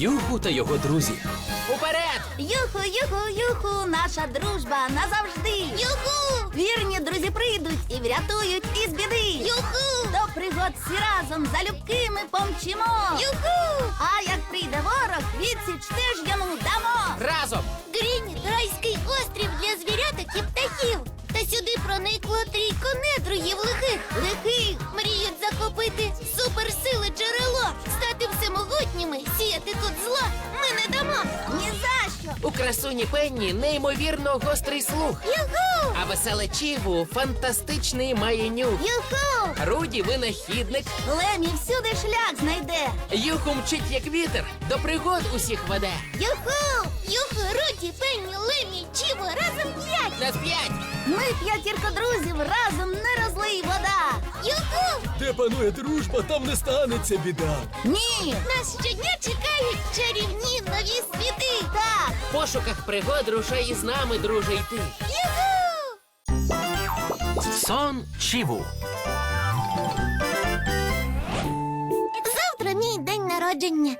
Юху та його друзі. Уперед! Юху, юху, юху, наша дружба назавжди. Юху! Вірні друзі прийдуть і врятують із біди. Юху! До пригод всі разом залюбки ми помчимо. Юху! А як прийде ворог, відсіч теж йому дамо. Разом! Грінь райський острів для звіряток і птахів. Та сюди проникло трійко недругів лихих. Лихих мріють захопити суперсили джерело, стати всемогутніми, сіяти тут зло. Ми не дамо. Ні за. У красуні Пенні неймовірно гострий слух. Юху! А веселе Чіву фантастичний має нюх. Юху! Руді винахідник. Лемі всюди шлях знайде. Юху мчить як вітер, до пригод усіх веде. Юху! Юху, Руді, Пенні, Лемі, Чіво, разом п'ять! На п'ять! Ми п'ятірка друзів, разом не розлий вода! Юху! Де панує дружба, там не станеться біда. Ні! Нас щодня чекають чарівні нові світи! Так! В пошуках пригод рушай із нами, друже, йти. Юху! Сон Чіву. Завтра мій день народження.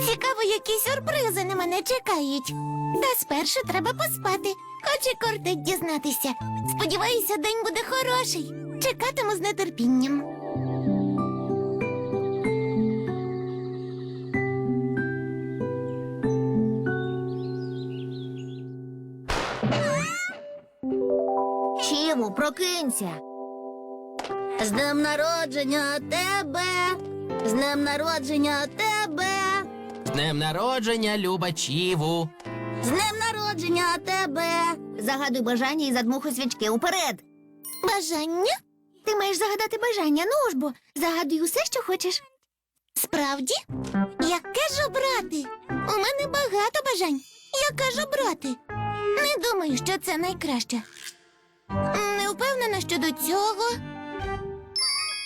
Цікаво, які сюрпризи на мене чекають. Та спершу треба поспати, хоч і кортить дізнатися. Сподіваюся, день буде хороший. Чекатиму з нетерпінням. Чому прокинься? З днем народження тебе! З днем народження тебе! З днем народження, Люба Чіву. З днем народження тебе! Загадуй бажання і задмухуй свічки уперед. Бажання? Ти маєш загадати бажання, ну ж бо загадуй усе, що хочеш. Справді? Яке ж обрати? У мене багато бажань. Яке ж обрати? Не думаю, що це найкраще. Не впевнена щодо цього.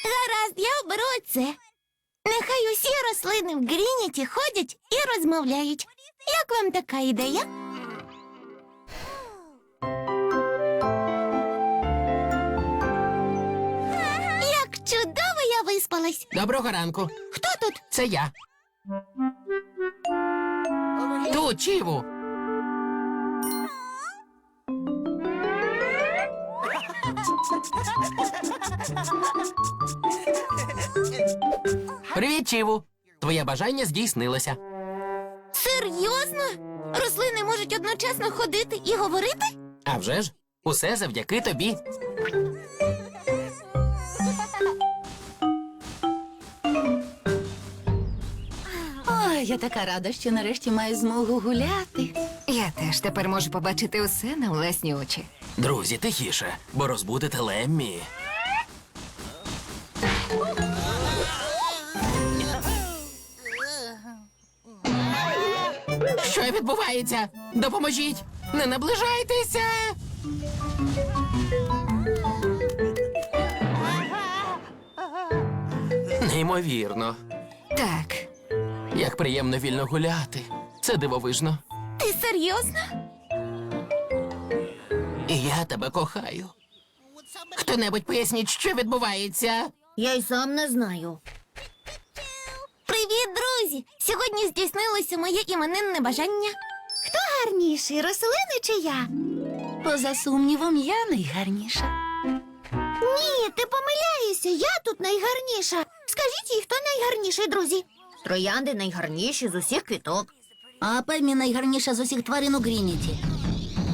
Гаразд, я оберу це. Нехай усі рослини в Грініті ходять і розмовляють. Як вам така ідея? Виспалась. Доброго ранку. Хто тут? Це я. Тут, Чіву. Привіт, Чіву. Твоє бажання здійснилося. Серйозно? Рослини можуть одночасно ходити і говорити? А вже ж, усе завдяки тобі. Я така рада, що нарешті маю змогу гуляти. Я теж тепер можу побачити усе на власні очі. Друзі, тихіше, бо розбудете Леммі. Що відбувається? Допоможіть! Не наближайтеся! Неймовірно. Так, Як приємно вільно гуляти. Це дивовижно. Ти серйозно? І я тебе кохаю. Хто-небудь поясніть, що відбувається? Я й сам не знаю. Привіт, друзі! Сьогодні здійснилося моє іменинне бажання. Хто гарніший, рослини чи я? Поза сумнівом, я найгарніша. Ні, ти помиляєшся, я тут найгарніша. Скажіть їй, хто найгарніший, друзі? Троянди найгарніші з усіх квіток. А Пемі найгарніша з усіх тварин у Грініті.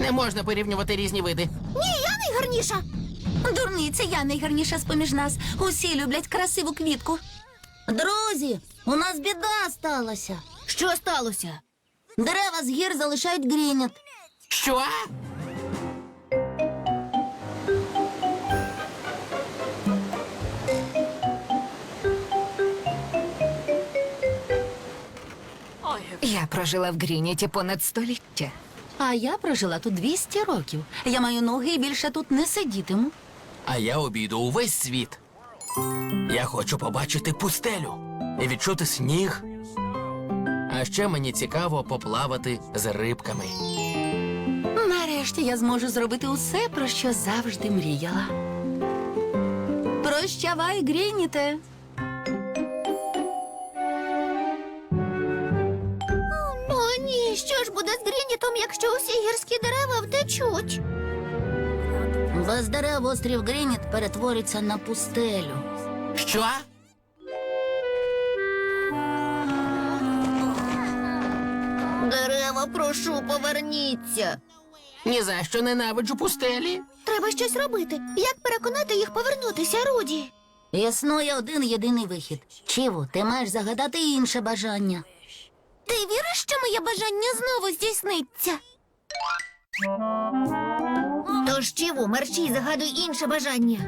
Не можна порівнювати різні види. Ні, я найгарніша. Дурниця, я найгарніша з-поміж нас. Усі люблять красиву квітку. Друзі, у нас біда сталася. Що сталося? Дерева з гір залишають Грініт. Що? Я прожила в Грініті понад століття. А я прожила тут 200 років. Я маю ноги і більше тут не сидітиму. А я обійду увесь світ. Я хочу побачити пустелю і відчути сніг. А ще мені цікаво поплавати з рибками. Нарешті я зможу зробити усе, про що завжди мріяла. Прощавай, Грініте. Грінітом, якщо усі гірські дерева втечуть? Без дерев острів Грініт перетвориться на пустелю. Що? Дерева, прошу, поверніться. Ні за що ненавиджу пустелі. Треба щось робити. Як переконати їх повернутися, Руді? Існує один єдиний вихід. Чіву, ти маєш загадати інше бажання. Ти віриш, що моє бажання знову здійсниться? Тож, Чіву, мерщій, загадуй інше бажання.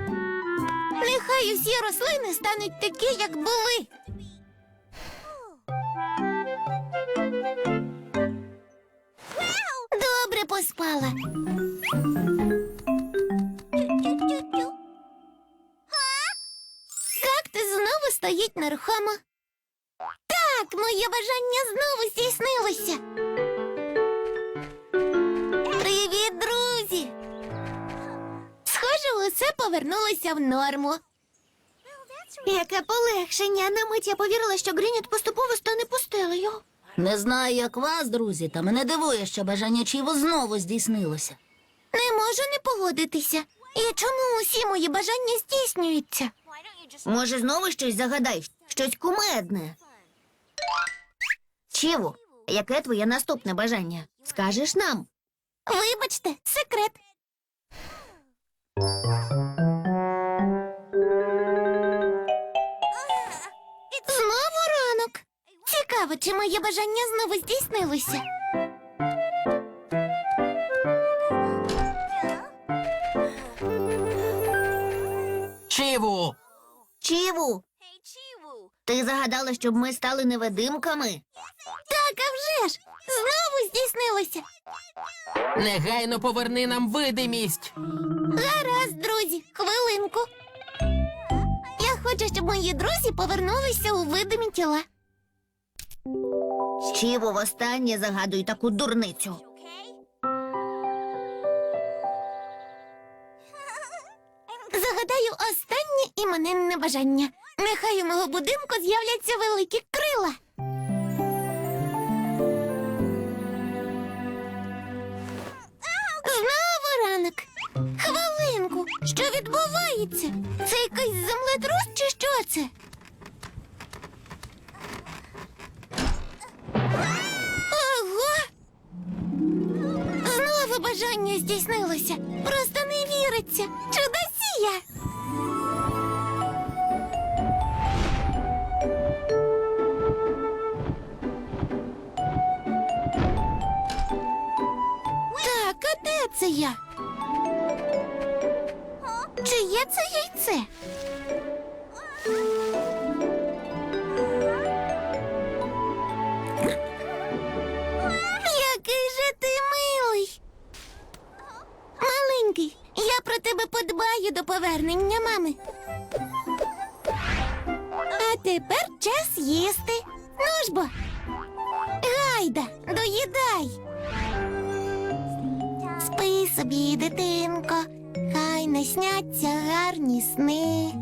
Нехай усі рослини стануть такі, як були. Добре поспала. Усе повернулося в норму. Яке полегшення. На мить я повірила, що Грініт поступово стане пустелею. Не знаю, як вас, друзі, та мене дивує, що бажання Чіво знову здійснилося. Не можу не погодитися. І чому усі мої бажання здійснюються? Може, знову щось загадай, щось кумедне. Чіву, яке твоє наступне бажання? Скажеш нам? Вибачте, секрет. Цікаво, чи моє бажання знову здійснилося. Чіву! Чіву, ти загадала, щоб ми стали невидимками? Так, а вже ж! Знову здійснилося. Негайно поверни нам видимість. Гаразд, друзі, хвилинку. Я хочу, щоб мої друзі повернулися у видимі тіла. Чіво востаннє загадуй таку дурницю. Загадаю останнє іменинне бажання. Нехай у мого будинку з'являться великі крила. Знову ранок. Хвилинку. Що відбувається? Це якийсь землетрус чи що це? Бажання здійснилося. Просто не віриться. Чудосія! Так, а де це я? Чиє це яйце? Подбаю до повернення мами. А тепер час їсти. Ну ж бо. Гайда, доїдай. Спи собі, дитинко, хай не сняться гарні сни.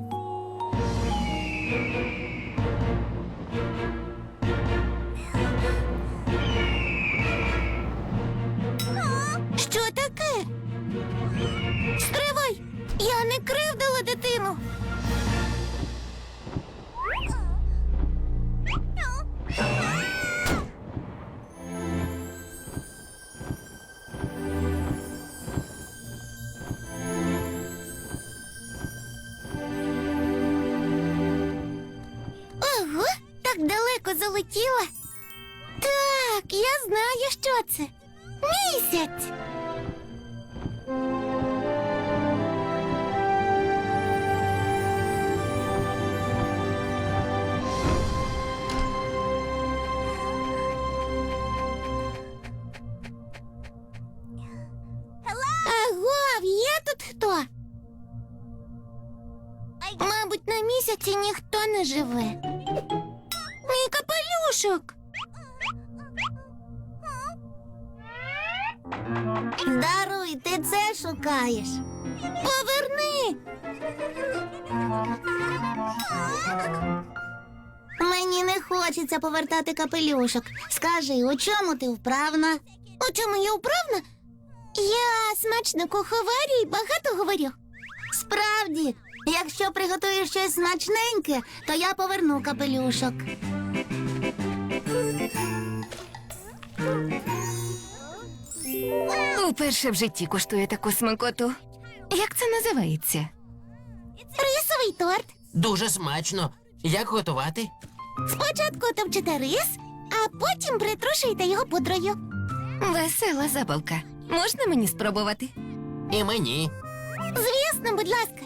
Тут хто? Мабуть, на місяці ніхто не живе. Мій капелюшок. Даруй, ти це шукаєш. Поверни. Мені не хочеться повертати капелюшок. Скажи, у чому ти вправна? У чому я вправна? Я смачно куховарю і багато говорю. Справді, якщо приготуєш щось смачненьке, то я поверну капелюшок. Уперше в житті куштує таку смакоту. Як це називається? Рисовий торт. Дуже смачно. Як готувати? Спочатку товчете рис, а потім притрушуєте його пудрою. Весела забавка. Можна мені спробувати? І мені. Звісно, будь ласка.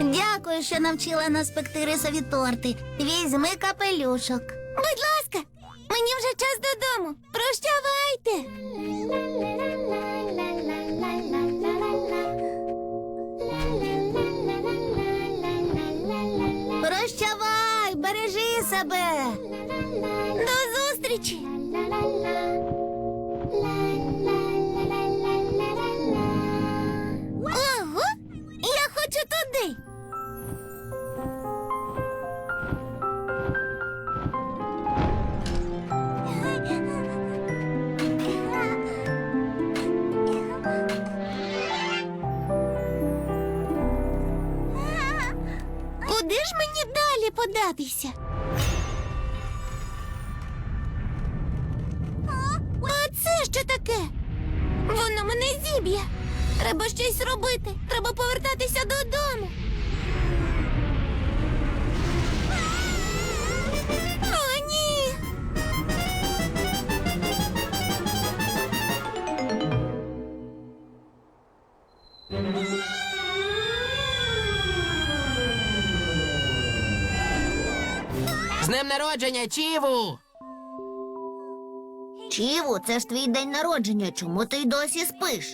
Дякую, що навчила нас пекти рисові торти. Візьми капелюшок. Будь ласка, мені вже час додому. Прощавайте. Прощавай, бережи себе. До зустрічі. Ого, я хочу туди. Куди ж мені далі податися? Воно мене зіб'є. Треба щось робити. Треба повертатися додому. З днем народження, Чіву! Чіву, це ж твій день народження. Чому ти й досі спиш?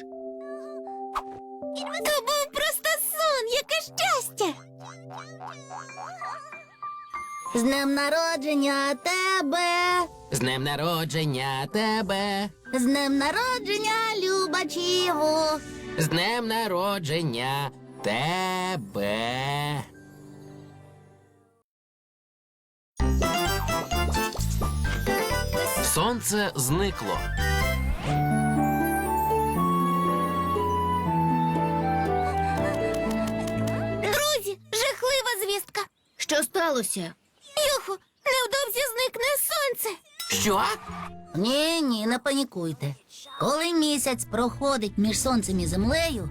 То був просто сон, яке щастя. З днем народження тебе. З днем народження тебе! З днем народження, Люба Чіву. З днем народження тебе! Сонце зникло. Друзі, жахлива звістка. Що сталося? Юху, невдовзі зникне сонце. Що? Ні, ні, не панікуйте. Коли місяць проходить між сонцем і землею,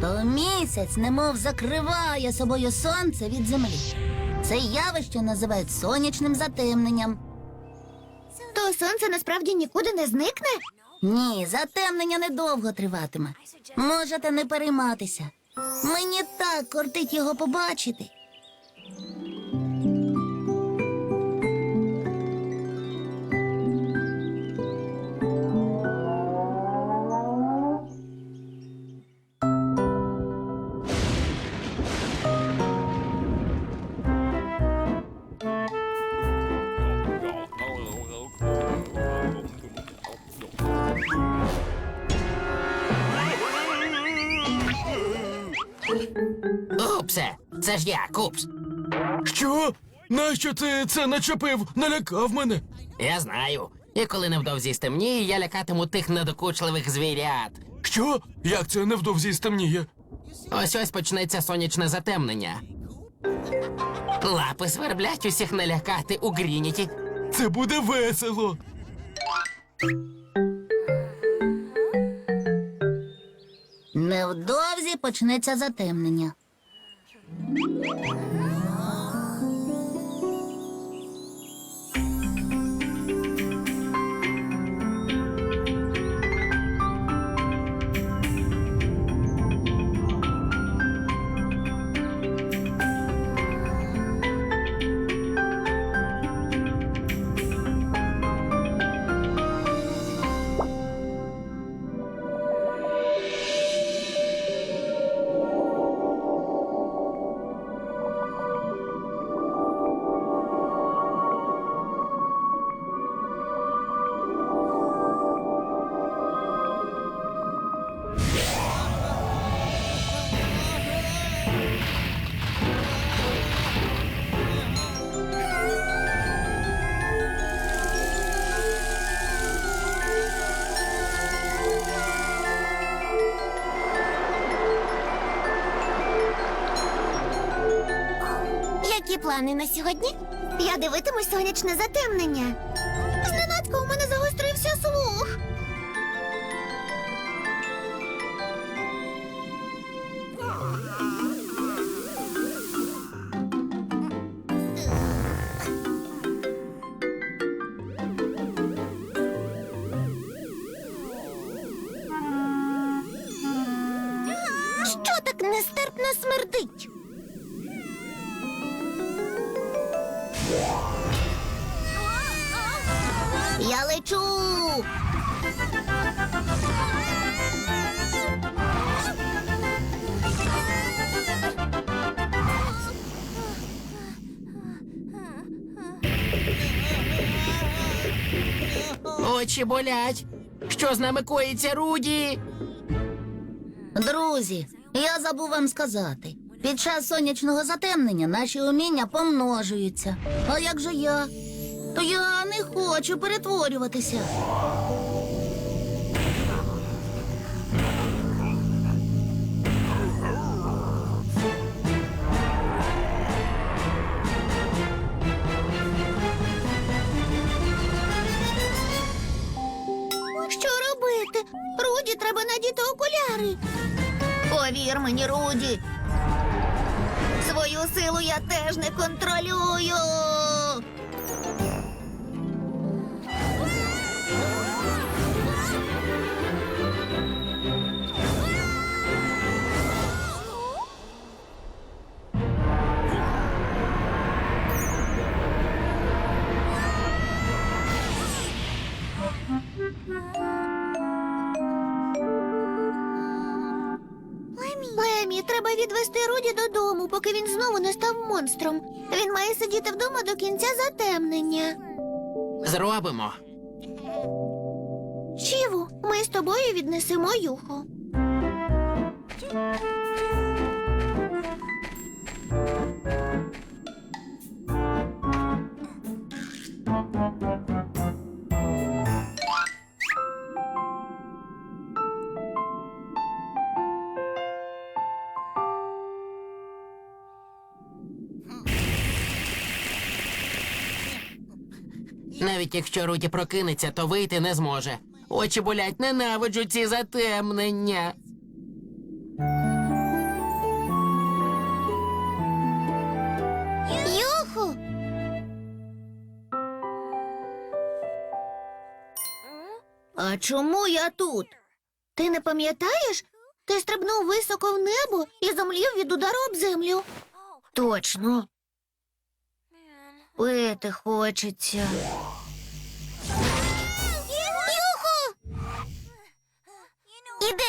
то місяць немов закриває собою сонце від землі. Це явище називають сонячним затемненням. То сонце насправді нікуди не зникне? Ні, затемнення недовго триватиме. Можете не перейматися. Мені так кортить його побачити. Це ж я, Купс. Що? Нащо ти це начепив? Налякав мене. Я знаю. І коли невдовзі стемніє, я лякатиму тих недокучливих звірят. Що? Як це невдовзі стемніє? Ось ось почнеться сонячне затемнення. Лапи сверблять усіх налякати у Грініті. Це буде весело. Невдовзі почнеться затемнення. Música плани на сьогодні? Я дивитимусь сонячне затемнення. Зненацька у мене загострився слух. Очі болять. Що з нами коїться, Руді? Друзі, я забув вам сказати. Під час сонячного затемнення наші уміння помножуються. А як же я? То я не хочу перетворюватися. Треба надіти окуляри. Повір мені, Руді. Свою силу я теж не контролюю. Відвести Руді додому, поки він знову не став монстром. Він має сидіти вдома до кінця затемнення. Зробимо. Чіву, ми з тобою віднесемо юху. Навіть якщо Руді прокинеться, то вийти не зможе. Очі болять, ненавиджу ці затемнення. Юху. А чому я тут? Ти не пам'ятаєш? Ти стрибнув високо в небо і зомлів від удару об землю. Точно. Пити хочеться.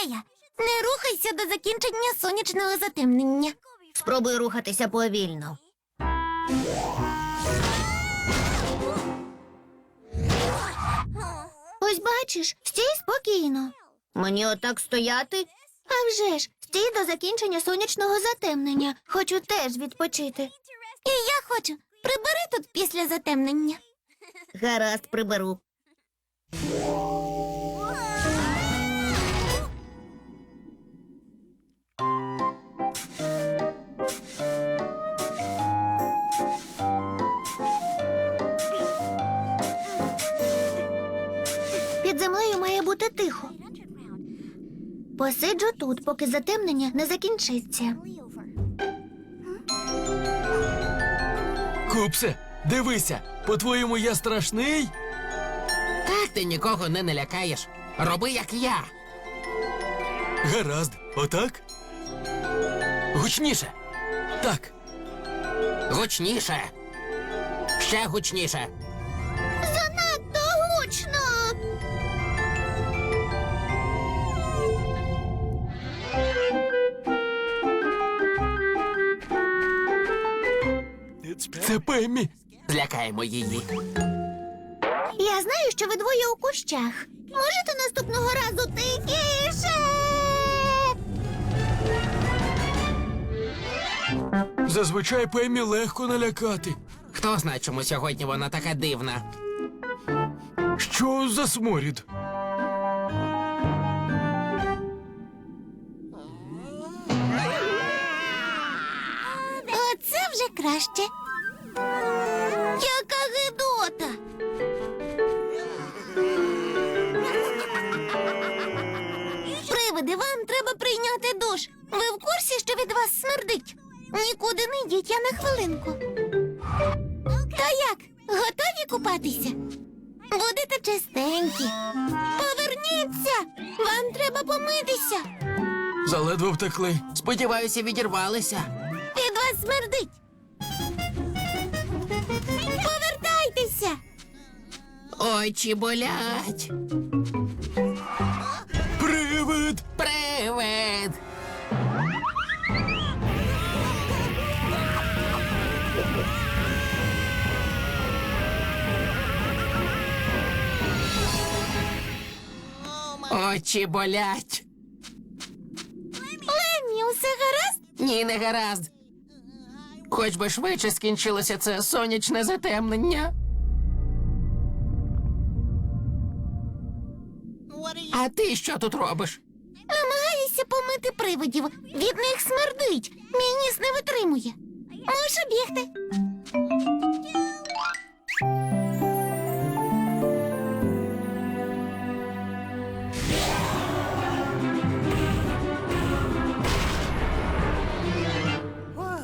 Ідея. Не рухайся до закінчення сонячного затемнення. Спробуй рухатися повільно. Ось бачиш, стій спокійно. Мені отак стояти? А вже ж, стій до закінчення сонячного затемнення. Хочу теж відпочити. І я хочу. Прибери тут після затемнення. Гаразд, приберу. Під землею має бути тихо. Посиджу тут, поки затемнення не закінчиться. Купсе, дивися, по-твоєму, я страшний? Так ти нікого не налякаєш. Роби, як я. Гаразд, отак? Гучніше. Так. Гучніше. Ще гучніше. Це Пеммі. Злякаємо її. Я знаю, що ви двоє у кущах. Можете наступного разу тихіше? Зазвичай Пеммі легко налякати. Хто знає, чому сьогодні вона така дивна? Що за сморід? Оце вже краще. Яка гидота. Привиди, вам треба прийняти душ. Ви в курсі, що від вас смердить? Нікуди не йдіть, я на хвилинку. Та як? Готові купатися? Будете чистенькі. Поверніться! Вам треба помитися. Заледве втекли. Сподіваюся, відірвалися. Від вас смердить. Очі болять. Привид! Привид! Очі болять. Леммі, усе гаразд? Ні, не гаразд. Хоч би швидше скінчилося це сонячне затемнення. А ти що тут робиш? Намагаюся помити привидів. Від них смердить. Мій ніс не витримує. Можу бігти.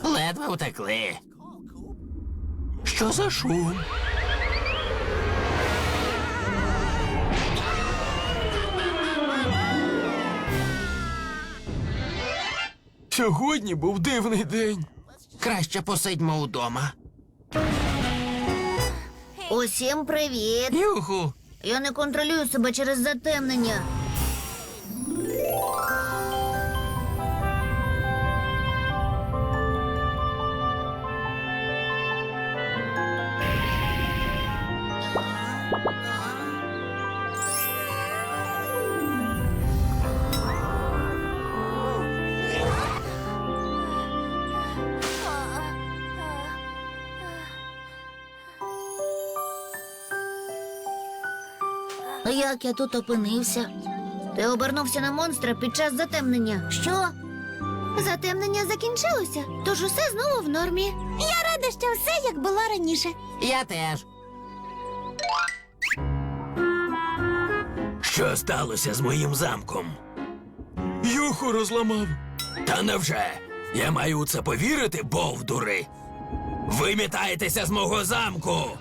Ледве утекли. Що за шум? Сьогодні був дивний день. Краще посидьмо удома. Усім привіт. Юху. Я не контролюю себе через затемнення. Як я тут опинився? Ти обернувся на монстра під час затемнення. Що? Затемнення закінчилося, тож усе знову в нормі. Я рада, що все як було раніше. Я теж. Що сталося з моїм замком? Юху розламав. Та невже? Я маю у це повірити, бовдури? Ви мітаєтеся з мого замку.